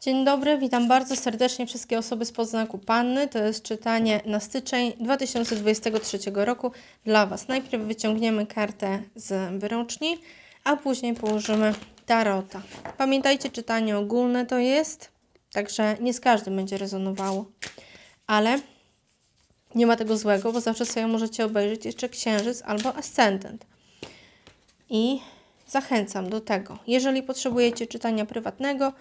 Dzień dobry, witam bardzo serdecznie wszystkie osoby z podznaku Panny. To jest czytanie na styczeń 2023 roku dla Was. Najpierw wyciągniemy kartę z wyroczni, a później położymy tarota. Pamiętajcie, czytanie ogólne to jest, także nie z każdym będzie rezonowało, ale nie ma tego złego, bo zawsze sobie możecie obejrzeć jeszcze księżyc albo ascendent. I zachęcam do tego. Jeżeli potrzebujecie czytania prywatnego,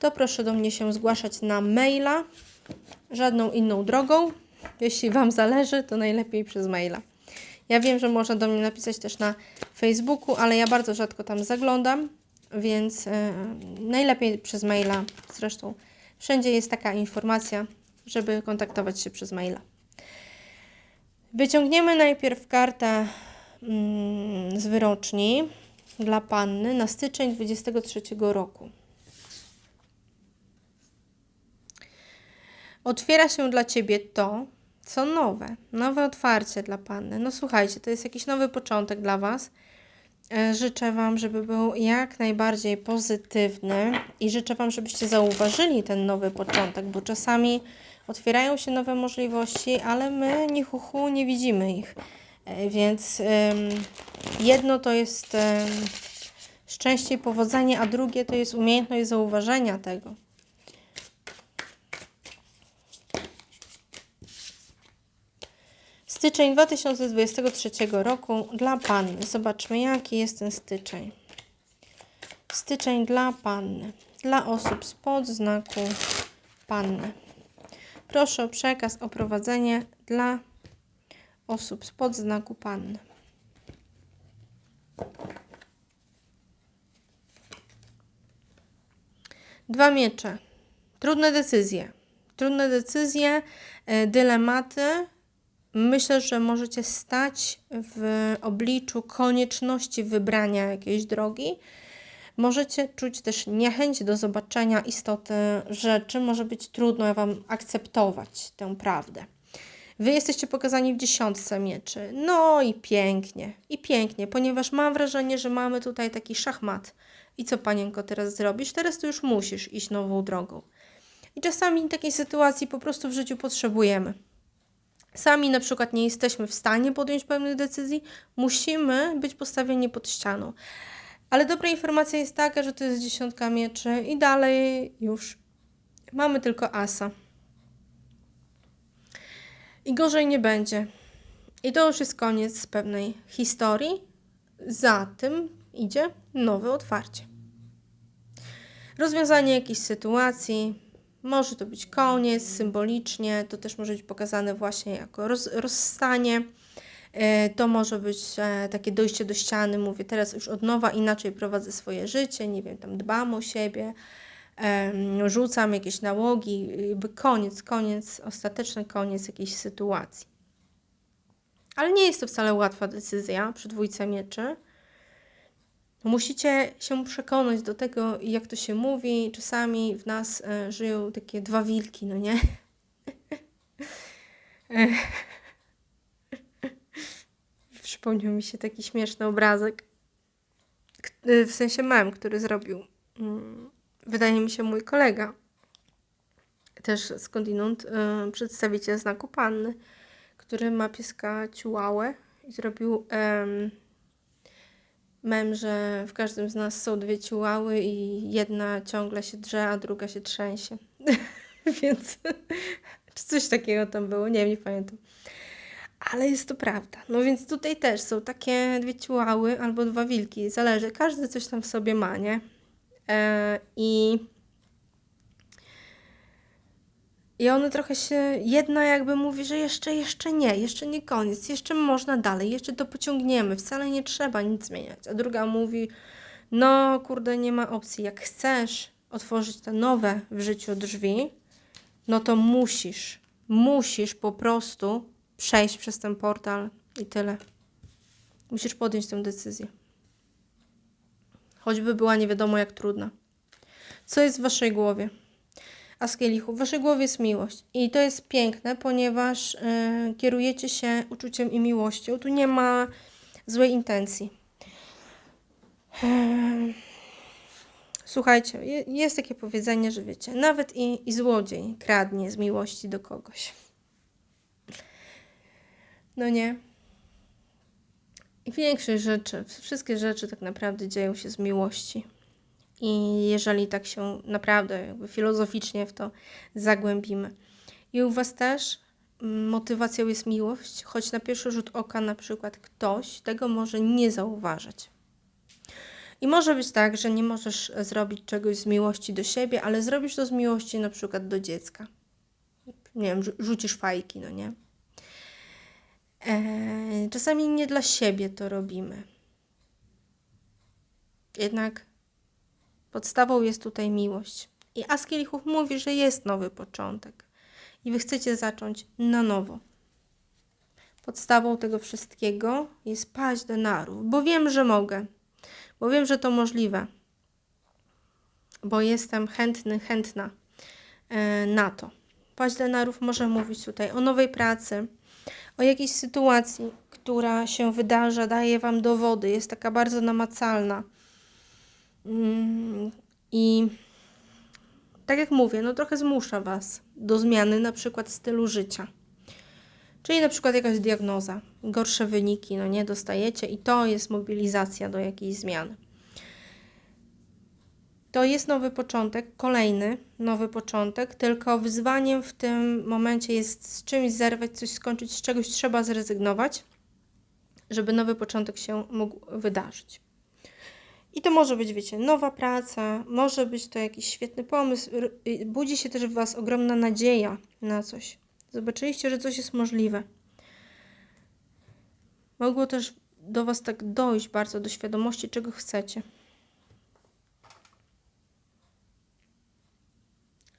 to proszę do mnie się zgłaszać na maila, żadną inną drogą. Jeśli Wam zależy, to najlepiej przez maila. Ja wiem, że można do mnie napisać też na Facebooku, ale ja bardzo rzadko tam zaglądam, więc yy, najlepiej przez maila. Zresztą wszędzie jest taka informacja, żeby kontaktować się przez maila. Wyciągniemy najpierw kartę mm, z wyroczni dla panny na styczeń 23 roku. Otwiera się dla Ciebie to, co nowe, nowe otwarcie dla Panny. No słuchajcie, to jest jakiś nowy początek dla Was. E, Życzę Wam, żeby był jak najbardziej pozytywny i życzę Wam, żebyście zauważyli ten nowy początek, bo czasami otwierają się nowe możliwości, ale my nie huchu nie widzimy ich. E, Więc jedno to jest szczęście i powodzenie, a drugie to jest umiejętność zauważenia tego. Styczeń 2023 roku dla Panny. Zobaczmy, jaki jest ten styczeń. Styczeń dla Panny. Dla osób spod znaku Panny. Proszę o przekaz, o prowadzenie dla osób spod znaku Panny. Dwa miecze. Trudne decyzje. Trudne decyzje, e, dylematy, myślę, że możecie stać w obliczu konieczności wybrania jakiejś drogi. Możecie czuć też niechęć do zobaczenia istoty rzeczy. Może być trudno Wam akceptować tę prawdę. Wy jesteście pokazani w dziesiątce mieczy. No i pięknie, i pięknie, ponieważ mam wrażenie, że mamy tutaj taki szachmat. I co, panienko, teraz zrobisz? Teraz to już musisz iść nową drogą. I czasami takiej sytuacji po prostu w życiu potrzebujemy. Sami na przykład nie jesteśmy w stanie podjąć pewnych decyzji, musimy być postawieni pod ścianą. Ale dobra informacja jest taka, że to jest dziesiątka mieczy i dalej już mamy tylko asa. I gorzej nie będzie. I to już jest koniec pewnej historii. Za tym idzie nowe otwarcie. Rozwiązanie jakiejś sytuacji, może to być koniec symbolicznie, to też może być pokazane właśnie jako roz, rozstanie. E, To może być e, takie dojście do ściany, mówię teraz już od nowa inaczej prowadzę swoje życie, nie wiem, tam dbam o siebie, rzucam jakieś nałogi, jakby koniec, koniec, ostateczny koniec jakiejś sytuacji. Ale nie jest to wcale łatwa decyzja przy dwójce mieczy. Musicie się przekonać do tego, jak to się mówi. Czasami w nas e, żyją takie dwa wilki, no nie? E, Przypomniał mi się taki śmieszny obrazek. E, W sensie mem, który zrobił. mm, Wydaje mi się mój kolega. Też skądinąd e, przedstawiciel znaku panny, który ma pieska ciułałę i zrobił em, mem, że w każdym z nas są dwie ciułały i jedna ciągle się drze, a druga się trzęsie. Więc czy coś takiego tam było, nie wiem, nie pamiętam. Ale jest to prawda. No więc tutaj też są takie dwie ciułały albo dwa wilki, zależy. Każdy coś tam w sobie ma, nie? E, I i one trochę się, jedna jakby mówi, że jeszcze, jeszcze nie, jeszcze nie koniec, jeszcze można dalej, jeszcze to pociągniemy, wcale nie trzeba nic zmieniać. A druga mówi, no kurde, nie ma opcji, jak chcesz otworzyć te nowe w życiu drzwi, no to musisz, musisz po prostu przejść przez ten portal i tyle. Musisz podjąć tę decyzję. Choćby była nie wiadomo jak trudna. Co jest w waszej głowie? A z kielichu. W waszej głowie jest miłość. I to jest piękne, ponieważ y, kierujecie się uczuciem i miłością. Tu nie ma złej intencji. Em, Słuchajcie, je- jest takie powiedzenie, że wiecie, nawet i, i złodziej kradnie z miłości do kogoś. No nie. I większość rzeczy, wszystkie rzeczy tak naprawdę dzieją się z miłości. I jeżeli tak się naprawdę jakby filozoficznie w to zagłębimy. I u Was też mm, motywacją jest miłość, choć na pierwszy rzut oka na przykład ktoś tego może nie zauważać. I może być tak, że nie możesz zrobić czegoś z miłości do siebie, ale zrobisz to z miłości na przykład do dziecka. Nie wiem, rzu- rzucisz fajki, no nie? Eee, czasami nie dla siebie to robimy. Jednak podstawą jest tutaj miłość. I As Kielichów mówi, że jest nowy początek. I wy chcecie zacząć na nowo. Podstawą tego wszystkiego jest paść denarów, bo wiem, że mogę. Bo wiem, że to możliwe. Bo jestem chętny, chętna e, na to. Paść denarów może mówić tutaj o nowej pracy, o jakiejś sytuacji, która się wydarza, daje Wam dowody, jest taka bardzo namacalna. Mm, I tak jak mówię, no trochę zmusza Was do zmiany na przykład stylu życia. Czyli na przykład jakaś diagnoza, gorsze wyniki, no nie dostajecie i to jest mobilizacja do jakiejś zmiany. To jest nowy początek, kolejny nowy początek, tylko wyzwaniem w tym momencie jest z czymś zerwać, coś skończyć, z czegoś trzeba zrezygnować, żeby nowy początek się mógł wydarzyć. I to może być, wiecie, nowa praca, może być to jakiś świetny pomysł, y, budzi się też w Was ogromna nadzieja na coś. Zobaczyliście, że coś jest możliwe. Mogło też do Was tak dojść bardzo do świadomości, czego chcecie.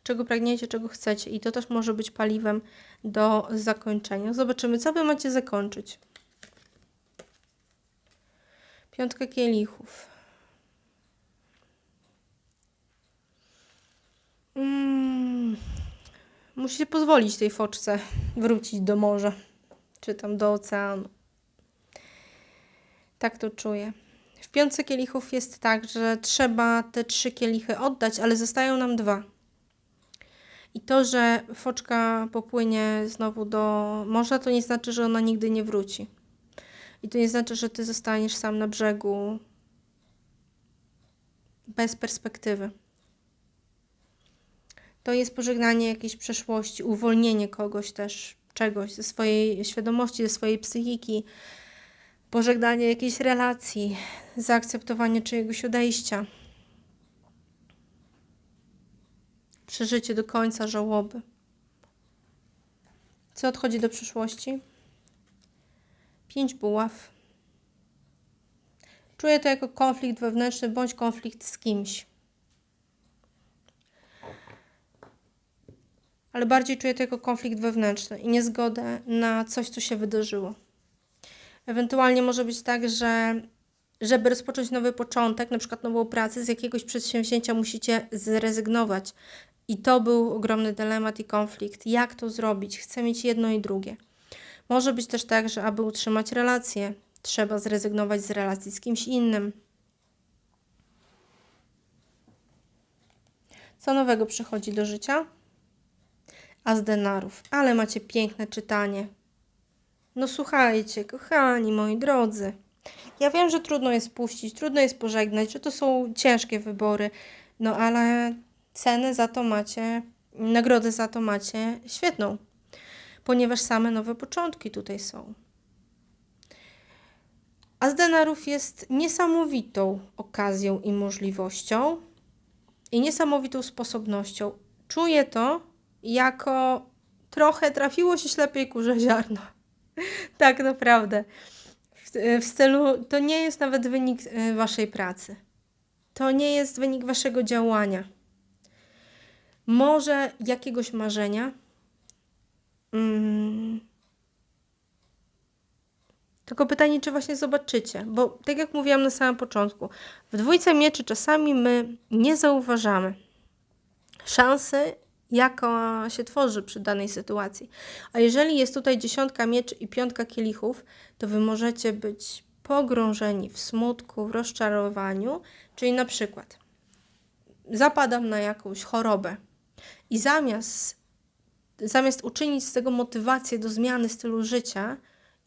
Czego pragniecie, czego chcecie. I to też może być paliwem do zakończenia. Zobaczymy, co Wy macie zakończyć. Piątka kielichów. Mm. Pozwolić tej foczce wrócić do morza, czy tam do oceanu. Tak to czuję. W piątce kielichów jest tak, że trzeba te trzy kielichy oddać, ale zostają nam dwa. I to, że foczka popłynie znowu do morza, to nie znaczy, że ona nigdy nie wróci. I to nie znaczy, że ty zostaniesz sam na brzegu bez perspektywy. To jest pożegnanie jakiejś przeszłości, uwolnienie kogoś też, czegoś ze swojej świadomości, ze swojej psychiki, pożegnanie jakiejś relacji, zaakceptowanie czyjegoś odejścia, przeżycie do końca żałoby. Co odchodzi do przyszłości? Pięć buław. Czuję to jako konflikt wewnętrzny bądź konflikt z kimś. Ale bardziej czuję to jako konflikt wewnętrzny i niezgodę na coś, co się wydarzyło. Ewentualnie może być tak, że żeby rozpocząć nowy początek, na przykład nową pracę, z jakiegoś przedsięwzięcia musicie zrezygnować. I to był ogromny dylemat i konflikt. Jak to zrobić? Chcę mieć jedno i drugie. Może być też tak, że aby utrzymać relację, trzeba zrezygnować z relacji z kimś innym. Co nowego przychodzi do życia? A z denarów. Ale macie piękne czytanie. No słuchajcie, kochani moi drodzy. Ja wiem, że trudno jest puścić, trudno jest pożegnać, że to są ciężkie wybory, no ale cenę za to macie, nagrodę za to macie świetną, ponieważ same nowe początki tutaj są. A z denarów jest niesamowitą okazją i możliwością i niesamowitą sposobnością. Czuję to, jako trochę trafiło się ślepej kurze ziarno. tak naprawdę. W, w stylu, to nie jest nawet wynik y, waszej pracy. To nie jest wynik waszego działania. Może jakiegoś marzenia. Mm. Tylko pytanie, czy właśnie zobaczycie, bo tak jak mówiłam na samym początku, w dwójce mieczy czasami my nie zauważamy szansy jaka się tworzy przy danej sytuacji. A jeżeli jest tutaj dziesiątka mieczy i piątka kielichów, to wy możecie być pogrążeni w smutku, w rozczarowaniu, czyli na przykład zapadam na jakąś chorobę i zamiast, zamiast uczynić z tego motywację do zmiany stylu życia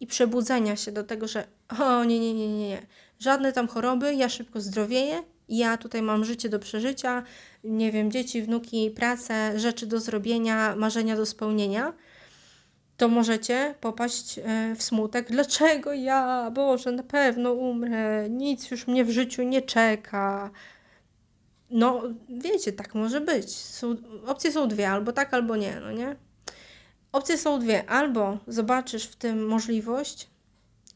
i przebudzenia się do tego, że o nie, nie, nie, nie, nie, żadne tam choroby, ja szybko zdrowieję, ja tutaj mam życie do przeżycia, nie wiem, dzieci, wnuki, pracę, rzeczy do zrobienia, marzenia do spełnienia, to możecie popaść e, w smutek. Dlaczego ja? Boże, na pewno umrę, nic już mnie w życiu nie czeka. No, wiecie, tak może być. Są, opcje są dwie, albo tak, albo nie, no nie? Opcje są dwie. Albo zobaczysz w tym możliwość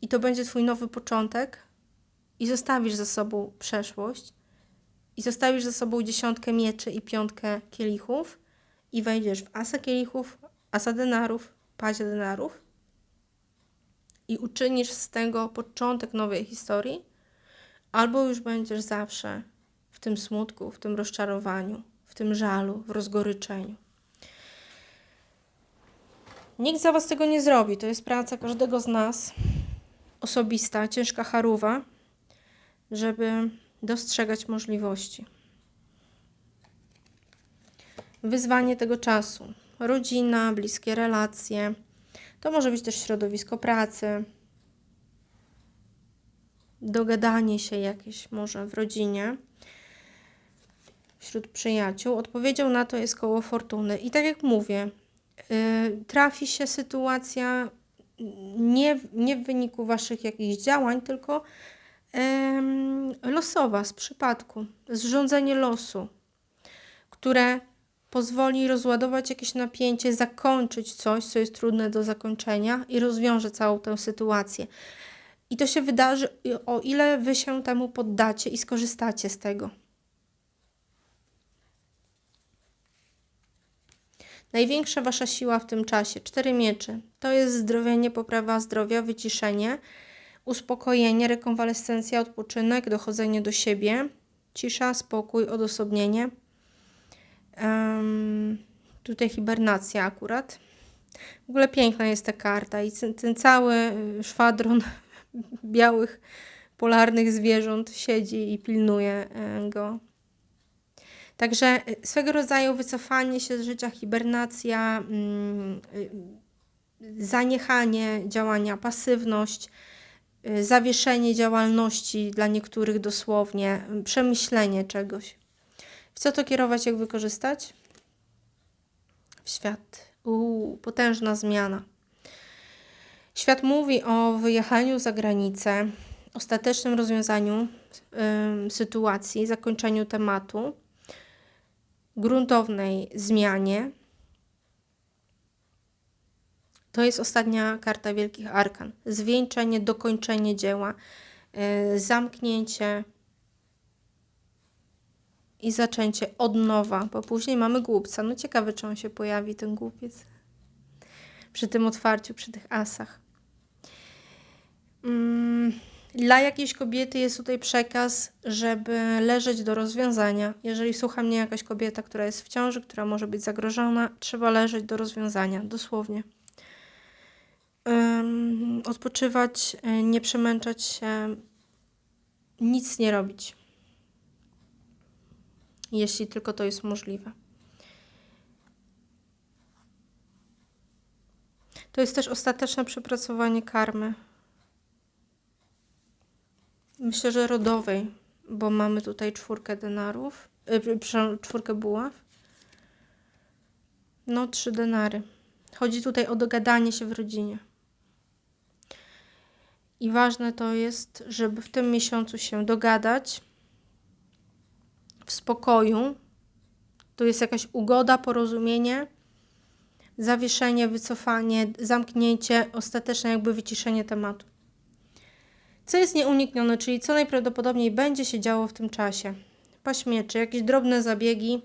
i to będzie twój nowy początek i zostawisz za sobą przeszłość i zostawisz za sobą dziesiątkę mieczy i piątkę kielichów i wejdziesz w asa kielichów, asa denarów, paź denarów i uczynisz z tego początek nowej historii, albo już będziesz zawsze w tym smutku, w tym rozczarowaniu, w tym żalu, w rozgoryczeniu. Nikt za Was tego nie zrobi. To jest praca każdego z nas, osobista, ciężka charuwa, żeby dostrzegać możliwości. Wyzwanie tego czasu. Rodzina, bliskie relacje. To może być też środowisko pracy. Dogadanie się jakieś może w rodzinie, wśród przyjaciół. Odpowiedzią na to jest koło fortuny. I tak jak mówię, yy, trafi się sytuacja nie, nie w wyniku Waszych jakichś działań, tylko losowa, z przypadku, zrządzenie losu, które pozwoli rozładować jakieś napięcie, zakończyć coś, co jest trudne do zakończenia i rozwiąże całą tę sytuację. I to się wydarzy, o ile wy się temu poddacie i skorzystacie z tego. Największa wasza siła w tym czasie, cztery miecze, to jest zdrowienie, poprawa zdrowia, wyciszenie, uspokojenie, rekonwalescencja, odpoczynek, dochodzenie do siebie, cisza, spokój, odosobnienie. Um, tutaj hibernacja akurat. W ogóle piękna jest ta karta i ten cały y, szwadron białych, polarnych zwierząt siedzi i pilnuje e, go. Także y, swego rodzaju wycofanie się z życia, hibernacja, mm, y, zaniechanie działania, pasywność, zawieszenie działalności dla niektórych dosłownie, przemyślenie czegoś. W co to kierować, jak wykorzystać? W świat. Uuu, potężna zmiana. Świat mówi o wyjechaniu za granicę, ostatecznym rozwiązaniu y, sytuacji, zakończeniu tematu, gruntownej zmianie, to jest ostatnia karta Wielkich Arkan. Zwieńczenie, dokończenie dzieła, yy, zamknięcie i zaczęcie od nowa, bo później mamy głupca. No ciekawe, czy on się pojawi, ten głupiec, przy tym otwarciu, przy tych asach. Mm, dla jakiejś kobiety jest tutaj przekaz, żeby leżeć do rozwiązania. Jeżeli słucha mnie jakaś kobieta, która jest w ciąży, która może być zagrożona, trzeba leżeć do rozwiązania, dosłownie odpoczywać, e, nie przemęczać się, nic nie robić. Jeśli tylko to jest możliwe. To jest też ostateczne przepracowanie karmy. Myślę, że rodowej, bo mamy tutaj czwórkę denarów, yy, czwórkę buław. No, trzy denary. Chodzi tutaj o dogadanie się w rodzinie. I ważne to jest, żeby w tym miesiącu się dogadać w spokoju. To jest jakaś ugoda, porozumienie, zawieszenie, wycofanie, zamknięcie, ostateczne jakby wyciszenie tematu. Co jest nieuniknione, czyli co najprawdopodobniej będzie się działo w tym czasie. Paśmieczy, jakieś drobne zabiegi,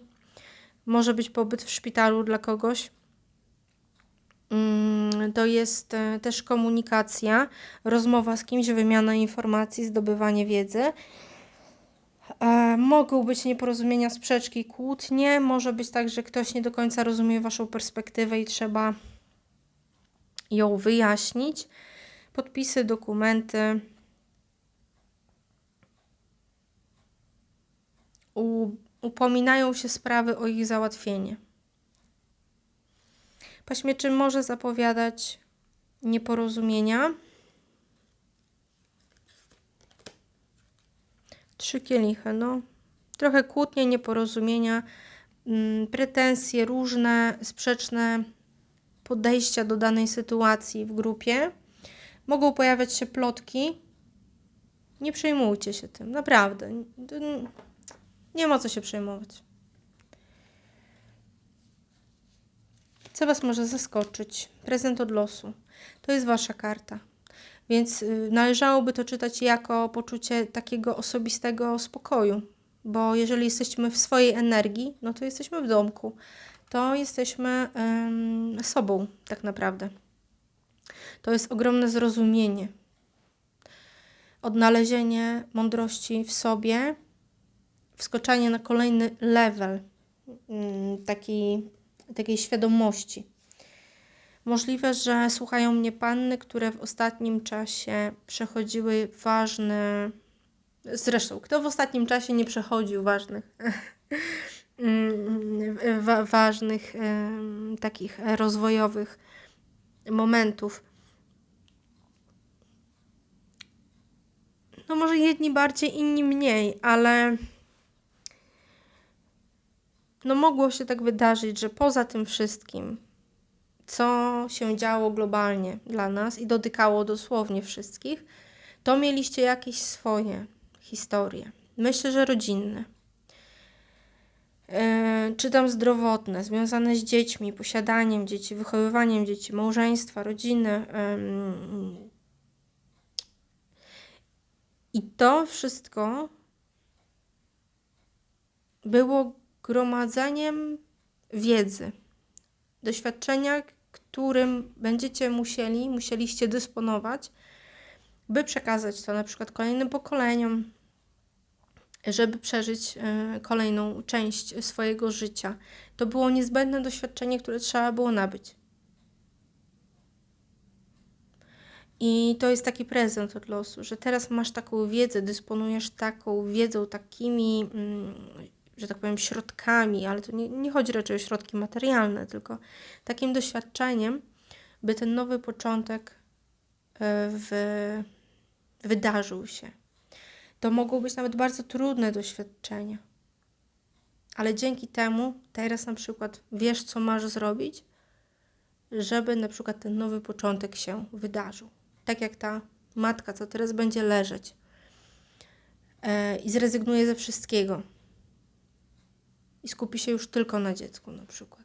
może być pobyt w szpitalu dla kogoś, to jest e, też komunikacja, rozmowa z kimś, wymiana informacji, zdobywanie wiedzy. E, mogą być nieporozumienia, sprzeczki, kłótnie. Może być tak, że ktoś nie do końca rozumie Waszą perspektywę i trzeba ją wyjaśnić. Podpisy, dokumenty. Upominają się sprawy o ich załatwienie. Paź mieczy może zapowiadać nieporozumienia. Trzy kielichy, no. Trochę kłótnie, nieporozumienia, mm, pretensje różne, sprzeczne podejścia do danej sytuacji w grupie. Mogą pojawiać się plotki. Nie przejmujcie się tym, naprawdę. Nie ma co się przejmować. Co Was może zaskoczyć? Prezent od losu. To jest Wasza karta. Więc y, należałoby to czytać jako poczucie takiego osobistego spokoju. Bo jeżeli jesteśmy w swojej energii, no to jesteśmy w domku. To jesteśmy em, sobą, tak naprawdę. To jest ogromne zrozumienie. Odnalezienie mądrości w sobie, wskoczenie na kolejny level mm, taki, takiej świadomości. Możliwe, że słuchają mnie panny, które w ostatnim czasie przechodziły ważne. Zresztą, kto w ostatnim czasie nie przechodził ważnych, wa- ważnych takich rozwojowych momentów. No, może jedni bardziej, inni mniej, ale no mogło się tak wydarzyć, że poza tym wszystkim, co się działo globalnie dla nas i dotykało dosłownie wszystkich, to mieliście jakieś swoje historie. Myślę, że rodzinne. E, czy tam zdrowotne, związane z dziećmi, posiadaniem dzieci, wychowywaniem dzieci, małżeństwa, rodziny. em, I to wszystko było gromadzeniem wiedzy, doświadczenia, którym będziecie musieli, musieliście dysponować, by przekazać to na przykład kolejnym pokoleniom, żeby przeżyć e, kolejną część swojego życia. To było niezbędne doświadczenie, które trzeba było nabyć. I to jest taki prezent od losu, że teraz masz taką wiedzę, dysponujesz taką wiedzą, takimi, mm, że tak powiem, środkami, ale to nie, nie chodzi raczej o środki materialne, tylko takim doświadczeniem, by ten nowy początek e, w, wydarzył się. To mogą być nawet bardzo trudne doświadczenia. Ale dzięki temu teraz na przykład wiesz, co masz zrobić, żeby na przykład ten nowy początek się wydarzył. Tak jak ta matka, co teraz będzie leżeć e, i zrezygnuje ze wszystkiego i skupi się już tylko na dziecku na przykład.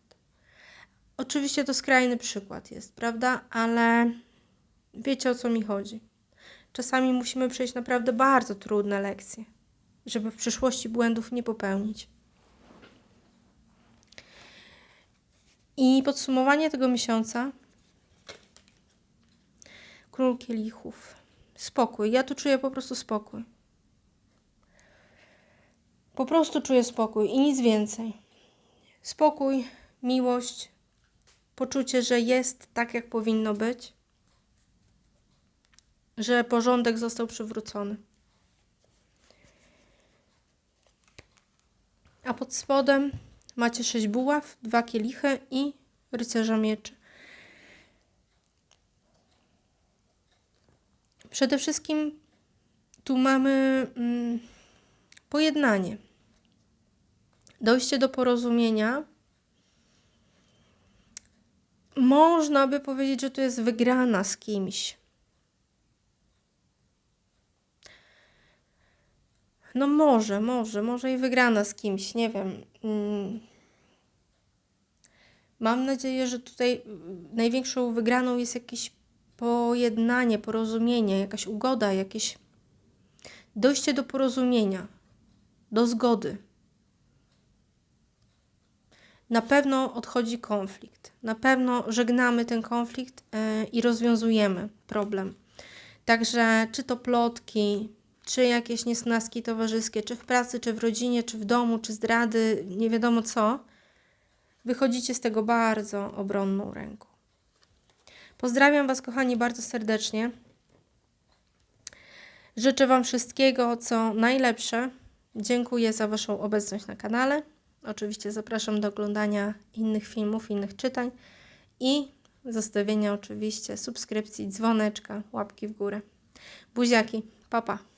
Oczywiście to skrajny przykład jest, prawda? Ale wiecie o co mi chodzi. Czasami musimy przejść naprawdę bardzo trudne lekcje, żeby w przyszłości błędów nie popełnić. I podsumowanie tego miesiąca. Król kielichów. Spokój. Ja tu czuję po prostu spokój. Po prostu czuję spokój i nic więcej. Spokój, miłość, poczucie, że jest tak, jak powinno być, że porządek został przywrócony. A pod spodem macie sześć buław, dwa kielichy i rycerza mieczy. Przede wszystkim tu mamy mm, pojednanie, dojście do porozumienia. Można by powiedzieć, że to jest wygrana z kimś. No może, może, może i wygrana z kimś, nie wiem. Mm. Mam nadzieję, że tutaj największą wygraną jest jakieś pojednanie, porozumienie, jakaś ugoda, jakieś dojście do porozumienia, do zgody. Na pewno odchodzi konflikt. Na pewno żegnamy ten konflikt e, i rozwiązujemy problem. Także czy to plotki, czy jakieś niesnaski towarzyskie, czy w pracy, czy w rodzinie, czy w domu, czy zdrady, nie wiadomo co, wychodzicie z tego bardzo obronną ręką. Pozdrawiam Was, kochani, bardzo serdecznie. Życzę Wam wszystkiego, co najlepsze Dziękuję za Waszą obecność na kanale. Oczywiście zapraszam do oglądania innych filmów, innych czytań i zostawienia oczywiście subskrypcji, dzwoneczka, łapki w górę. Buziaki, papa. Pa.